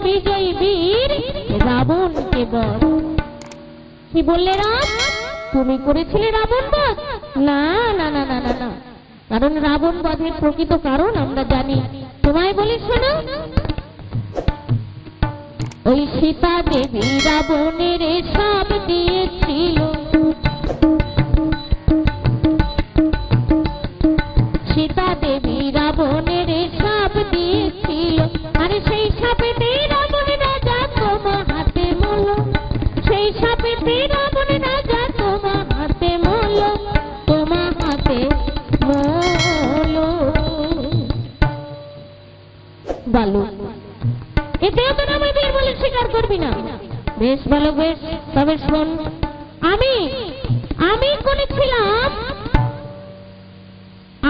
বিজয়ী বীর বধ কি বললে রাম? তুমি করেছিলে রাবণ বধ? না না না না না কারণ রাবণ বধের প্রকৃত কারণ আমরা জানি। তোমায় বলি শোনো। ওই সীতা দেবী রাবণের সব দিয়েছিল। হাতে বালু এতেও তো নামে বীর বলে স্বীকার করবি না। বেশ ভালো বেশ, তবে শোন, আমি আমি করেছিলাম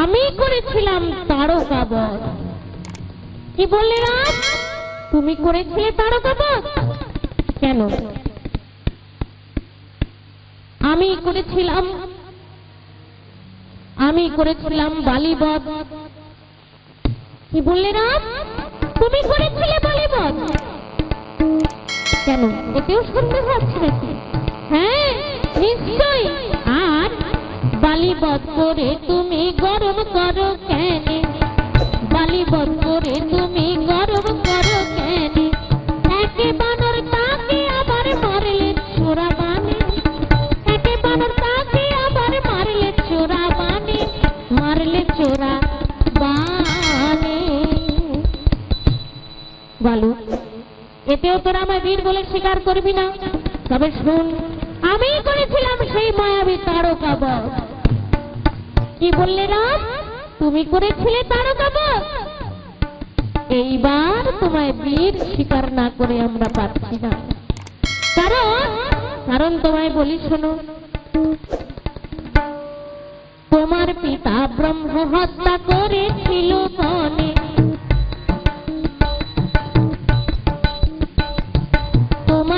আমি করেছিলাম তারকা বধ। কি বললে রাম? তুমি করেছিলে তারকা বধ? কেন? আমি করেছিলাম আমি করেছিলাম বালিবধ। কি বললে রাম? তুমি করেছিলে বালিবধ। কেন? এতেও সন্দেহ আছে নাকি? হ্যাঁ নিশ্চয় আর বালিবধ করে তুমি গরম করো কেন? বালিবধ করে তুমি এতেও তোরা আমায় বীর বলে স্বীকার করবি না। তবে শুন আমি করেছিলাম সেই মায়াবী তারকা বধ। কি বললে রাম? তুমি করেছিলে তারকা বধ। এইবার তোমায় বীর স্বীকার না করে আমরা পাচ্ছি না। কারণ কারণ তোমায় বলি শোনো, তোমার পিতা ব্রহ্ম হত্যা করেছিল বনে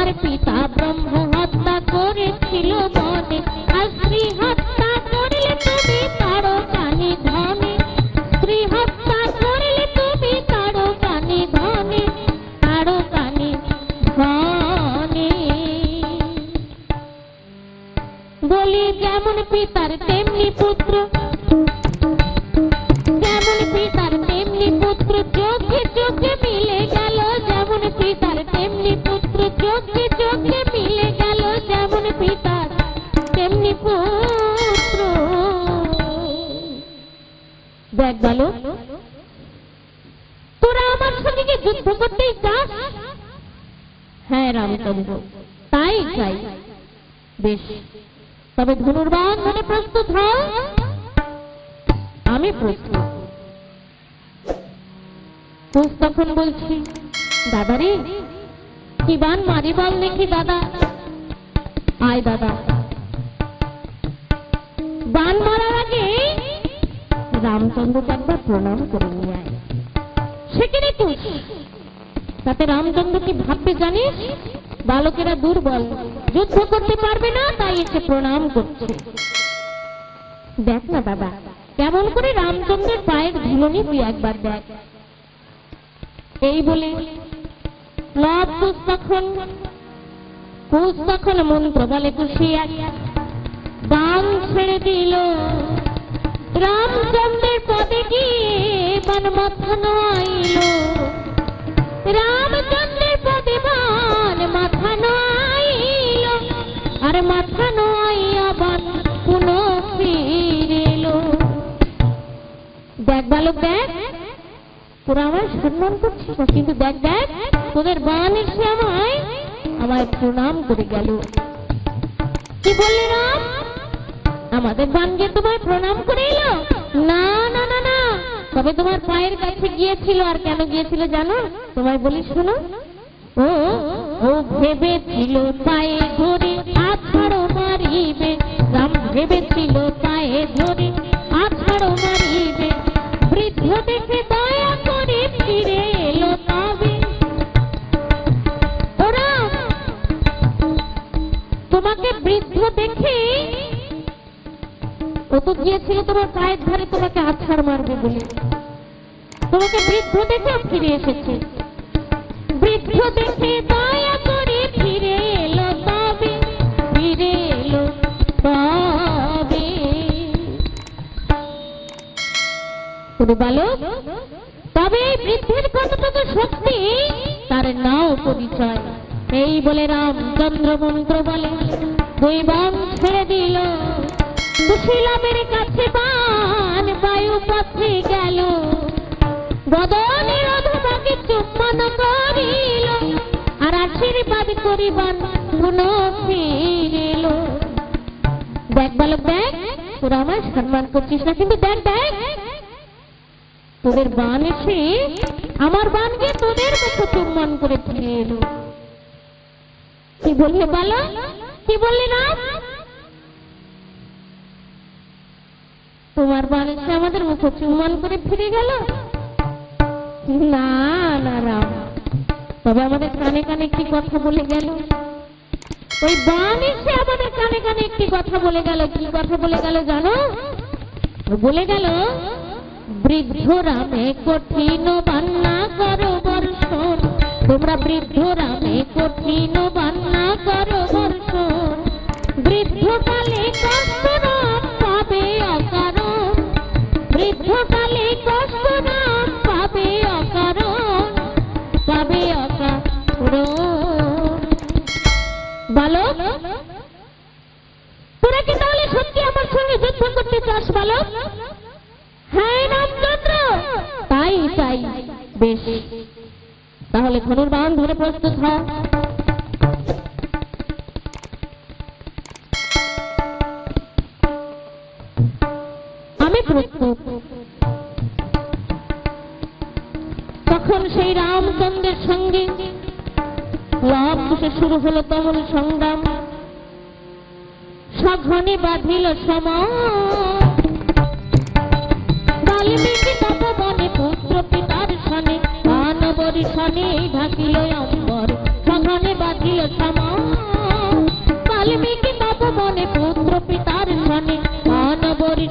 তোমার পিতা ব্রহ্ম হত্যা করেছিল বনে, আর স্ত্রী হত্যা করলে তুমি তারো কানে ধনে। স্ত্রী হত্যা করলে তুমি তারো কানে ধনে তারো কানে ধনে। বলি যেমন পিতার, তেমনি পুত্র। দেখ বলো তোরা আমার সঙ্গে যুদ্ধ করতেই চাস হ্যাঁ রামচন্দ্র। তাই চাই। বেশ। তবে ধনুর্বান ধরে প্রস্তুত হও। আমি প্রস্তুত। তখন বলছি, দাদা রে, কি বান মারি বল দেখি, দাদা? আয়, দাদা। রামচন্দ্রকে প্রণাম করে নিয়ে কুশ তাতে রামচন্দ্র কি ভাবতে জানিস? বালকেরা দুর্বল। যুদ্ধ করতে পারবে না, তাই এসে প্রণাম করছে। দেখ না দাদা কেমন করে রামচন্দ্রের পায়ের ধুলনি তুই একবার দেখ। এই বলে, লব কুশ তখন কুশ তখন মন্ত্র বলে কুশিয়া বান ছেড়ে দিল। রামচন্দ্রের পদে গিয়ে বান মাথানো আইল রামচন্দ্রের পদে বান মাথানো আইল আর মাথানো আইয়া বান পুনঃ ফিরেল। দেখ বালক, দেখ। তোরা আমায় সম্মান করছিস কিন্তু দেখ দেখ, তোদের বান এসে আমায় আমায় প্রণাম করে গেল। কি বললে রাম? আমাদের বান গিয়ে তোমায় প্রণাম করে এলো? না না না না। তবে তোমার পায়ের কাছে গিয়েছিল আর কেন গিয়েছিল জানো? তোমায় বলি শোনো। ও ও ভেবেছিল পায়ে ধরে আছাড়ো মারিবে। রাম ভেবেছিল পায়ে ধরে আছাড়ো মারিবে। বৃদ্ধ দেখে দয়া করে ফিরে এলো তবে। ওরা, তোমাকে বৃদ্ধ দেখে ও তো গিয়েছিল তোমার পায়ের ধারে, তোমাকে আছাড় মারবে বলে। তোমাকে বৃদ্ধ দেখে ফিরে এসেছে। বৃদ্ধ দেখে দয়া করে ফিরে এলো, তবে ফিরে এলো, তবে। ওরে বালক? তবে এই বৃদ্ধের কতটুকু শক্তি? তার নাও পরিচয়। এই বলে রামচন্দ্র মন্ত্র বলে, দুই বাম ছেড়ে দিল। কুশীলবের কাছে বান বায়ু পথে গেল। বদনের চুম্বন করিল, আর আশীর্বাদ করিবার পুনঃ ফিরিল দেখ বালক, দেখ, তোরা আমার সম্মান করছিস না, কিন্তু দেখ দেখ, তোদের বান এসে আমার বানকে তোদের মুখে চুম্বন করে ফিরে এলো। কি বললে বলো কি বললে না তোমার বান এসে আমাদের মুখে চুম্বন করে ফিরে গেল? না না, রাম। তবে আমাদের কানে কানে একটি কথা বলে গেল। ওই বান এসে আমাদের কানে কানে একটি কথা বলে গেল। কি কথা বলে গেল জানো? বলে গেল, বৃদ্ধ রামে কঠিন বান্না করো বর্ষণ। তোমরা বৃদ্ধ রামে কঠিন বান্না করো বর্ষণ। তাহলে ধনুর বাহন ধরে প্রস্তুত হ আমি প্রস্তুত। তখন সেই রামচন্দ্রের সঙ্গে লাভ থেকে শুরু হলো তমল সংগ্রাম। সঘনে বাঁধিল সময়। সনে ঢাকিল অম্বর সঘনে বাঁধিল সময় বাল্মীকি তপবনে পুত্র পিতার সনে মানবরী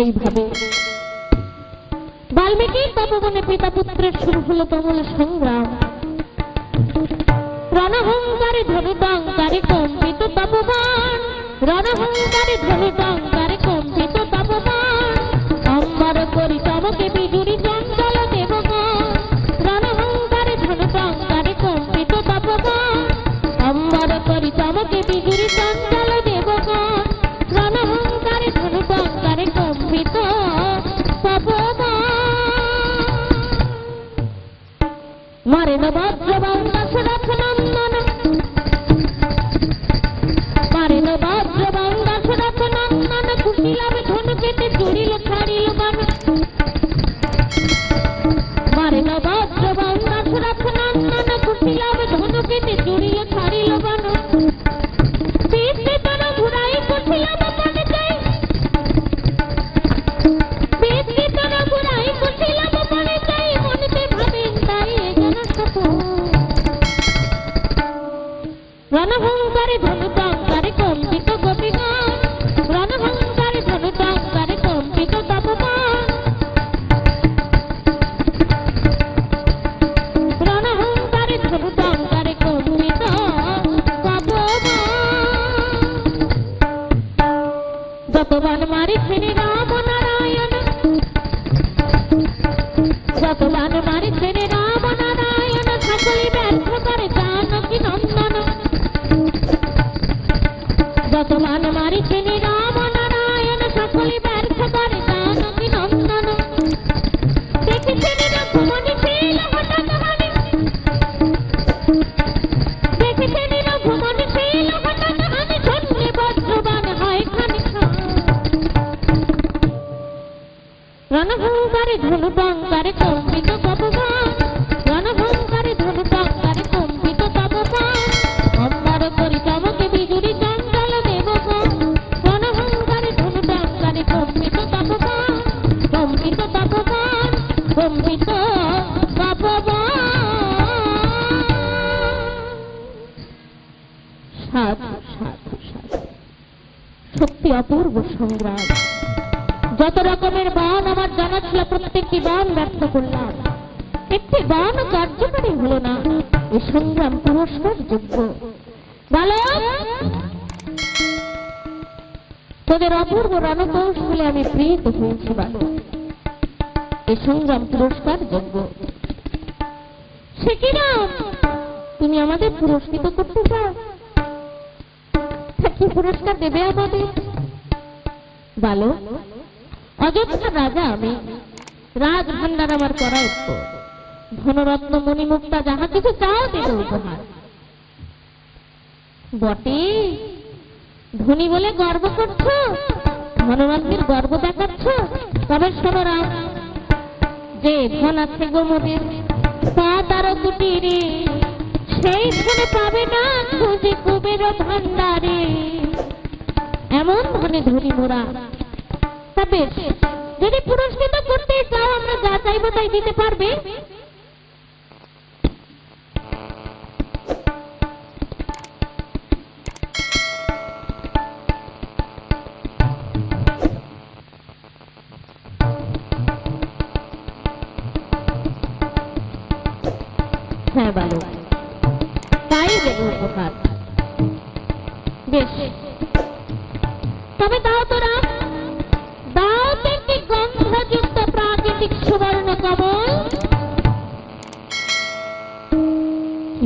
এইভাবে বাল্মীকি তপবনে পিতা পুত্রের শুরু হলো তমল সংগ্রাম। রণহংকারে ধনুটঙ্কারে সংগ্রাম। যত রকমের বান আমার জানা ছিল, প্রত্যেকটি বান ব্যর্থ করলাম। একটি বান কার্যকারী হলো না, এ সংগ্রাম পুরস্কার যোগ্য। তোদের অপূর্ব রণকৌশলে আমি প্রীত হয়েছি, বালক। এ সংগ্রাম পুরস্কার যোগ্য। সে কি না? তুমি আমাদের পুরস্কৃত করতে চাও? কি পুরস্কার দেবে আমাদের? বালক অযোধ্যার রাজা আমি। রাজ ভান্ডার আমার করা উত্তর ধনরত্ন মণিমুক্তা যাহা কিছু চাও দেবে উপহার। বটে, ধনী বলে গর্ব করছ, ধনরত্নের গর্ব দেখাচ্ছ, তবে শোনো রাম, যে ধন আছে গোমদের তা তারও কুটিরে, সেই ধনে পাবে না খুঁজে কুবের ভান্ডারে এমন ধনে ধনী মোরা যদি পুরস্কৃত করতে চাও আমরা যা চাইব তাই দিতে পারবে?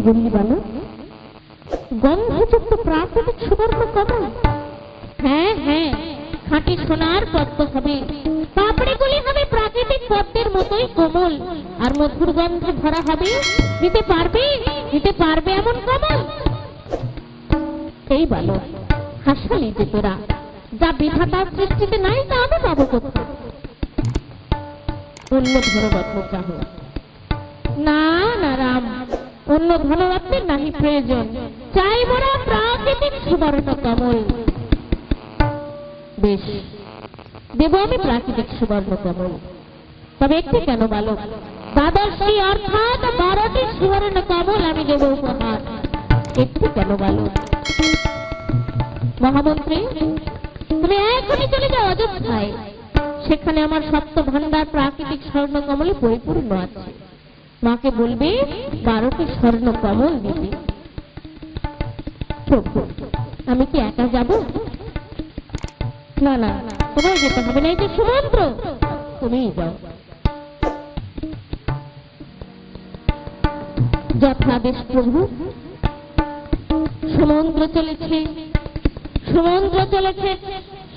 বললি বলো গন্ধযুক্ত প্রাকৃতিক সুবর্ণ কমল হ্যাঁ হ্যাঁ খাঁটি সোনার পদ্ম হবে। পাপড়িগুলি হবে প্রাকৃতিক পদ্মের মতোই কোমল। আর মধুর গন্ধে ভরা হবে। দিতে পারবে? দিতে পারবে এমন কমল? এই বালক, হাসালি যে তোরা। যা বিধাতার সৃষ্টিতে নাই, তা আমি পাবো কোথায় অন্য ধনরত্ন চাহ না না, রাম। অন্য ধনরত্নের নাহি প্রয়োজন। চাই মোরা প্রাকৃতিক সুবর্ণ কমল। বেশ, দেব আমি প্রাকৃতিক সুবর্ণ কমল। তবে একটি কেন বালক? দ্বাদশটি অর্থাৎ বারোটি সুবর্ণ কমল আমি দেব উপহার। একটি কেন বালক? মহামন্ত্রী, তুমি এখনই চলে যাও অযোধ্যায়। সেখানে আমার সপ্ত ভান্ডার প্রাকৃতিক স্বর্ণ কমলে পরিপূর্ণ আছে। মাকে বলবে বারোটি স্বর্ণ কমল দিতে আমি কি একা যাব? না না তোমায় যেতে হবে না? যে সুমন্ত্র তুমিই যাও। যথাদেশ প্রভু সমুদ্র চলেছে। সমুদ্র চলেছে।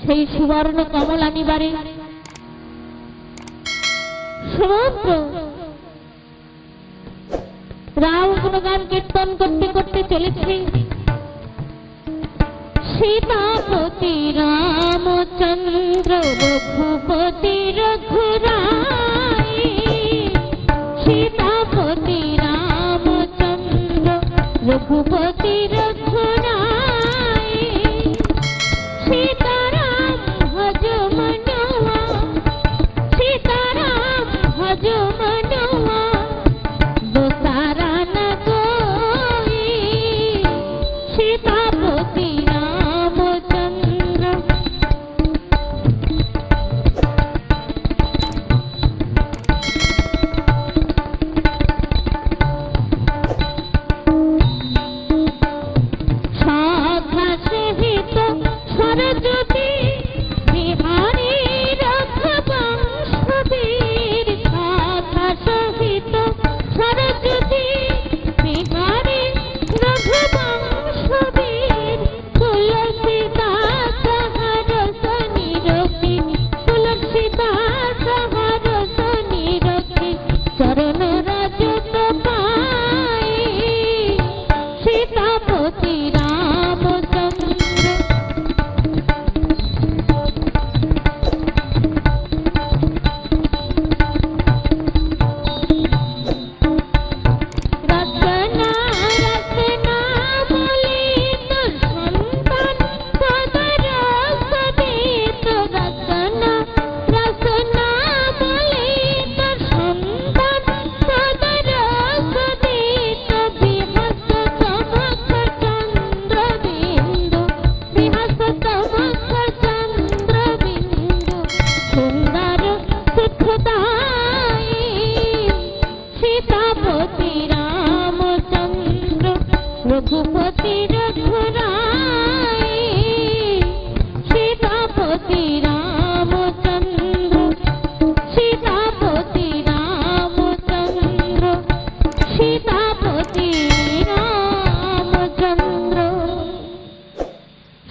সেই সুবর্ণ কমল আনিবারে। সমুদ্র রাম গুণগান কীর্তন করতে করতে চলেছে। সীতাপতি রামচন্দ্র রঘুপতি রঘুরাই। সীতাপতি রামচন্দ্র রঘুপতি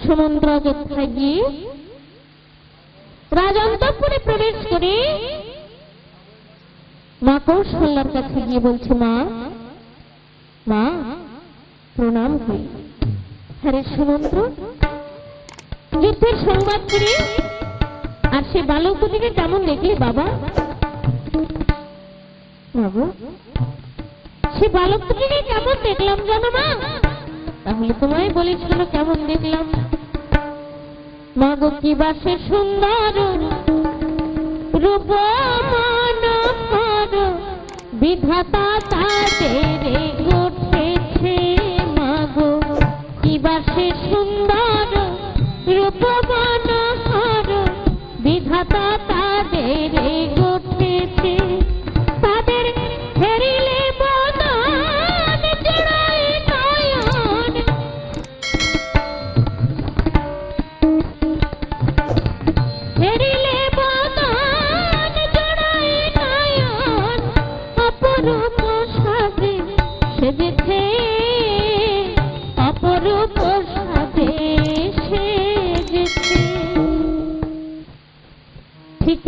সমুদ্র গিয়ে রাজন্তপুরে প্রবেশ করে মা কৌশল্যার কাছে গিয়ে বলছে, মা মা, প্রণাম করি। হরে সমুদ্র। যুদ্ধের সংবাদ করে আর সে বালক বালকটিকে কেমন দেখলে, বাবা সে বালকটিকে কেমন দেখলাম জানো মা? তাহলে তোমায় বলি শোনো কেমন দেখলাম। মা কি বাসে সুন্দর রূপ মান বিধাতা তাদের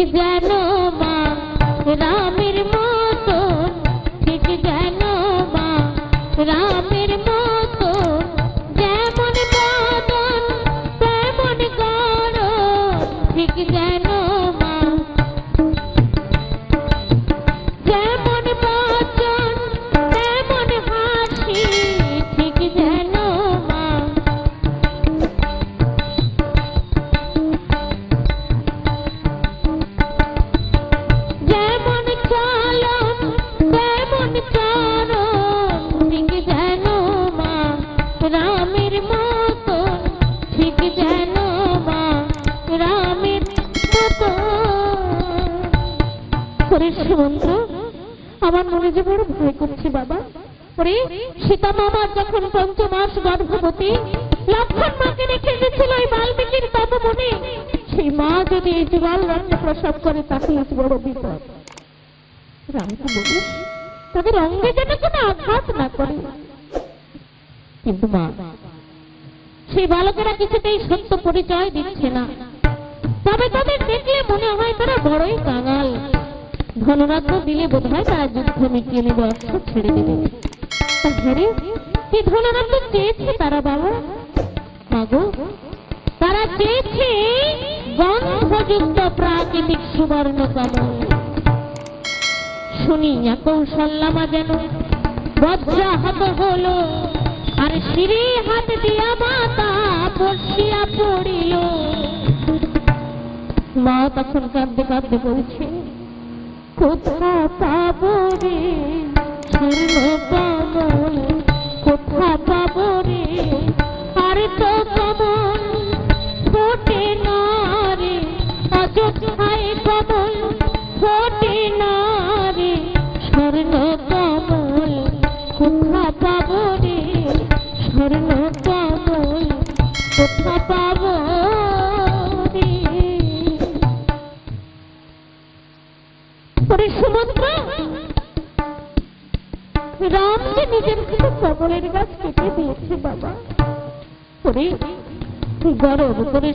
Thank you, Daddy. মনে যে বড় ভয় করছে বাবা। ওরে সীতা মামার যখন পঞ্চমাস গর্ভবতী, লক্ষণ মাকে রেখে গেছিল ওই বাল্মীকির তপবনে সেই মা যদি এই জীবাল রান্না প্রসব করে তাহলে কি বড় বিপদ। রামকে বলিস তাদের অঙ্গে যেন কোনো আঘাত না করে। কিন্তু মা, সেই বালকেরা কিছুতেই সত্য পরিচয় দিচ্ছে না। তবে তাদের দেখলে মনে হয় তারা বড়ই কাঙাল। ধনরাজ্য দিলে বোধ হয় তারা যুদ্ধ মিটিয়ে নেবে অস্ত্র ছেড়ে দেবে। ধনরাজ্য চেয়েছে তারা বাবা। মাগো তারা চেয়েছে গন্ধযুক্ত প্রাকৃতিক সুবর্ণ শুনিয়া কৌশল্যামা যেন বজ্রাহত হলো, আর শিরে হাত দিয়া মাতা বসিয়া পড়িল। মা তখন কাঁদতে কাঁদতে বলছে কোথা পাবো রে? গরম করে